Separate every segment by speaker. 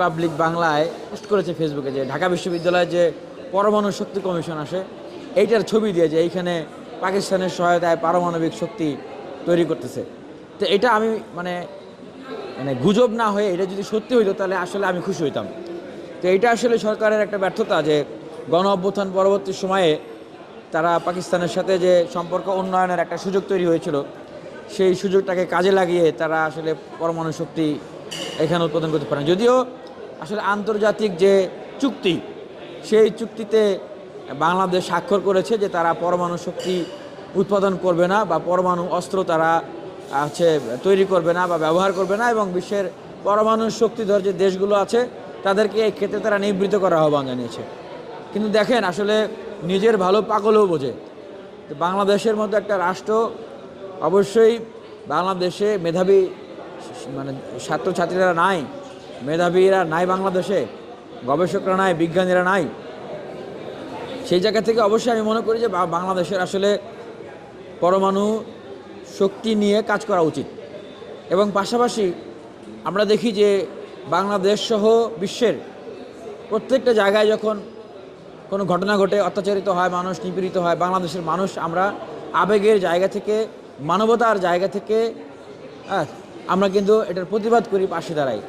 Speaker 1: Public বাংলায় post করেছে ফেসবুকে যে ঢাকা বিশ্ববিদ্যালয়ে যে পরমাণু শক্তি কমিশন আসে, এইটার ছবি দিয়ে যে এইখানে পাকিস্তানের সহায়তায় পারমাণবিক শক্তি তৈরি করতেছে। তো এটা আমি মানে মানে গুজব না হয়ে এটা যদি সত্যি হইতো তাহলে আসলে আমি খুশি হইতাম। তো এটা আসলে সরকারের একটা ব্যর্থতা যে গণ অভ্যুত্থান পরবর্তী সময়ে তারা পাকিস্তানের সাথে যে সম্পর্ক উন্নয়নের একটা সুযোগ তৈরি হয়েছিল, সেই সুযোগটাকে কাজে লাগিয়ে তারা আসলে পরমাণু শক্তি এখানে উৎপাদন করতে পারেন। যদিও আসলে আন্তর্জাতিক যে চুক্তি, সেই চুক্তিতে বাংলাদেশ স্বাক্ষর করেছে যে তারা পরমাণু শক্তি উৎপাদন করবে না বা পরমাণু অস্ত্র তারা হচ্ছে তৈরি করবে না বা ব্যবহার করবে না এবং বিশ্বের পরমাণু শক্তিধর যে দেশগুলো আছে, তাদেরকে এই ক্ষেত্রে তারা নিবৃত্ত করার আহ্বান জানিয়েছে। কিন্তু দেখেন, আসলে নিজের ভালো পাগলও বোঝে। তো বাংলাদেশের মতো একটা রাষ্ট্র অবশ্যই বাংলাদেশে মেধাবী মানে ছাত্রছাত্রীরা নাই। মেধাবীরা নাই বাংলাদেশে, গবেষকরা নাই, বিজ্ঞানীরা নাই। সেই জায়গা থেকে অবশ্যই আমি মনে করি যে বাংলাদেশের আসলে পরমাণু শক্তি নিয়ে কাজ করা উচিত। এবং পাশাপাশি আমরা দেখি যে বাংলাদেশ সহ বিশ্বের প্রত্যেকটা জায়গায় যখন কোনো ঘটনা ঘটে, অত্যাচারিত হয়, মানুষ নিপীড়িত হয়, বাংলাদেশের মানুষ আমরা আবেগের জায়গা থেকে, মানবতার জায়গা থেকে আমরা কিন্তু এটার প্রতিবাদ করি পাশে দাঁড়াই।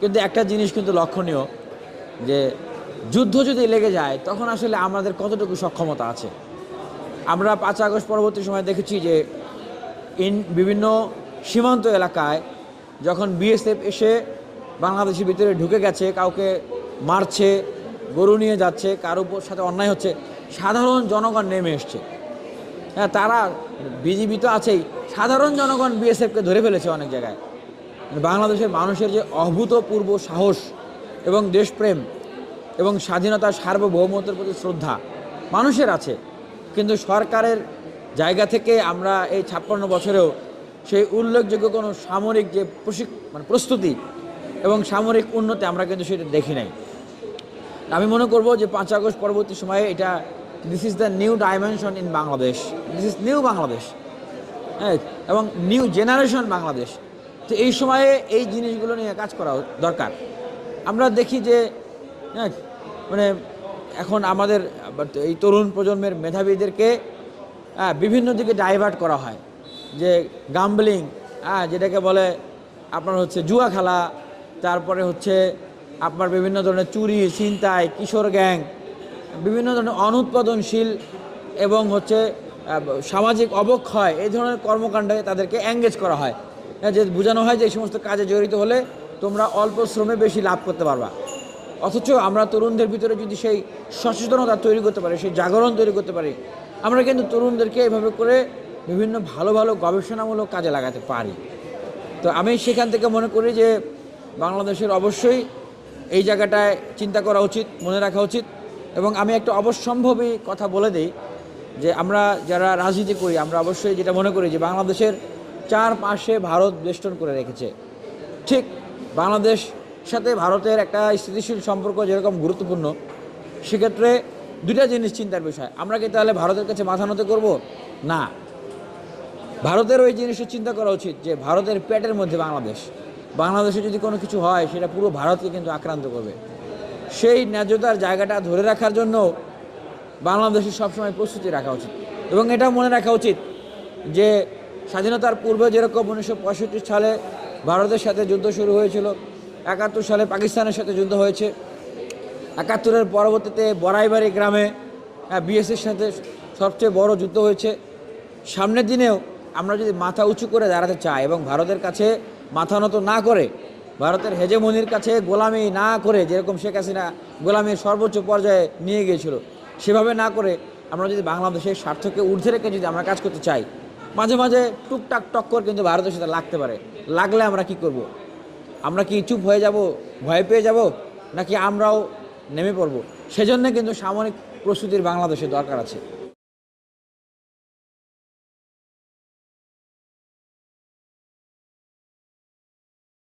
Speaker 1: কিন্তু একটা জিনিস কিন্তু লক্ষণীয় যে যুদ্ধ যদি লেগে যায়, তখন আসলে আমাদের কতটুকু সক্ষমতা আছে? আমরা পাঁচ আগস্ট পরবর্তী সময় দেখেছি যে ইন বিভিন্ন সীমান্ত এলাকায় যখন বিএসএফ এসে বাংলাদেশের ভিতরে ঢুকে গেছে, কাউকে মারছে, গরু নিয়ে যাচ্ছে, কারও উপর সাথে অন্যায় হচ্ছে, সাধারণ জনগণ নেমে এসছে। হ্যাঁ তারা, বিজিবি তো আছেই, সাধারণ জনগণ বিএসএফকে ধরে ফেলেছে অনেক জায়গায়। বাংলাদেশের মানুষের যে অভূতপূর্ব সাহস এবং দেশপ্রেম এবং স্বাধীনতার সার্বভৌমত্বের প্রতি শ্রদ্ধা মানুষের আছে। কিন্তু সরকারের জায়গা থেকে আমরা এই ছাপ্পান্ন বছরেও সেই উল্লেখযোগ্য কোনো সামরিক যে প্রশিক মানে প্রস্তুতি এবং সামরিক উন্নতি আমরা কিন্তু সেটা দেখি নাই। আমি মনে করব যে পাঁচ আগস্ট পরবর্তী সময়ে এটা this is the new dimension in Bangladesh this is new Bangladesh হ্যাঁ এবং নিউ জেনারেশন বাংলাদেশ তো এই সময়ে এই জিনিসগুলো নিয়ে কাজ করা দরকার। আমরা দেখি যে হ্যাঁ মানে এখন আমাদের এই তরুণ প্রজন্মের মেধাবীদেরকে হ্যাঁ, বিভিন্ন দিকে ডাইভার্ট করা হয়। যে গাম্বলিং হ্যাঁ যেটাকে বলে আপনার হচ্ছে জুয়া খেলা তারপরে হচ্ছে আপনার বিভিন্ন ধরনের চুরি ছিনতাই কিশোর গ্যাং বিভিন্ন ধরনের অনুৎপাদনশীল এবং হচ্ছে সামাজিক অবক্ষয় এই ধরনের কর্মকাণ্ডে তাদেরকে এঙ্গেজ করা হ্যাঁ, যে বোঝানো হয় যে এই সমস্ত কাজে জড়িত হলে তোমরা অল্প শ্রমে বেশি লাভ করতে পারবা। অথচ আমরা তরুণদের ভিতরে যদি সেই সচেতনতা তৈরি করতে পারি, সেই জাগরণ তৈরি করতে পারি, আমরা কিন্তু তরুণদেরকে এভাবে করে বিভিন্ন ভালো ভালো গবেষণামূলক কাজে লাগাতে পারি। তো আমি সেখান থেকে মনে করি যে বাংলাদেশের অবশ্যই এই জায়গাটায় চিন্তা করা উচিত, মনে রাখা উচিত। এবং আমি একটা অবশ্যম্ভাবী কথা বলে দিই যে আমরা যারা রাজনীতি করি, আমরা অবশ্যই যেটা মনে করি যে বাংলাদেশের চারপাশে ভারত বেষ্টন করে রেখেছে। ঠিক বাংলাদেশ সাথে ভারতের একটা স্থিতিশীল সম্পর্ক যেরকম গুরুত্বপূর্ণ, সেক্ষেত্রে দুইটা জিনিস চিন্তার বিষয়। আমরা কি তাহলে ভারতের কাছে মাথা নত করব? না। ভারতের ওই জিনিসটা চিন্তা করা উচিত যে ভারতের পেটের মধ্যে বাংলাদেশ। বাংলাদেশে যদি কোনো কিছু হয়, সেটা পুরো ভারতকে কিন্তু আক্রান্ত করবে। সেই ন্যায্যতার জায়গাটা ধরে রাখার জন্য বাংলাদেশের সবসময় প্রস্তুতি রাখা উচিত। এবং এটাও মনে রাখা উচিত যে স্বাধীনতার পূর্বে যেরকম উনিশশো পঁয়ষট্টি সালে ভারতের সাথে যুদ্ধ শুরু হয়েছিল, একাত্তর সালে পাকিস্তানের সাথে যুদ্ধ হয়েছে। একাত্তরের পরবর্তীতে বড়াইবাড়ি গ্রামে বিএসের সাথে সবচেয়ে বড় যুদ্ধ হয়েছে। সামনের দিনেও আমরা যদি মাথা উঁচু করে দাঁড়াতে চাই এবং ভারতের কাছে মাথা নত না করে, ভারতের হেজেমনির কাছে গোলামি না করে যেরকম শেখ হাসিনা গোলামির সর্বোচ্চ পর্যায়ে নিয়ে গিয়েছিল, সেভাবে না করে আমরা যদি বাংলাদেশের স্বার্থকে ঊর্ধ্বে রেখে যদি আমরা কাজ করতে চাই মাঝে মাঝে টুকটাক টক্কর কিন্তু ভারতের সাথে লাগতে পারে। লাগলে আমরা কি করব। আমরা কি চুপ হয়ে যাব? ভয় পেয়ে যাব? নাকি আমরাও নেমে পড়ব? সেজন্য কিন্তু সামরিক প্রস্তুতির বাংলাদেশে দরকার আছে।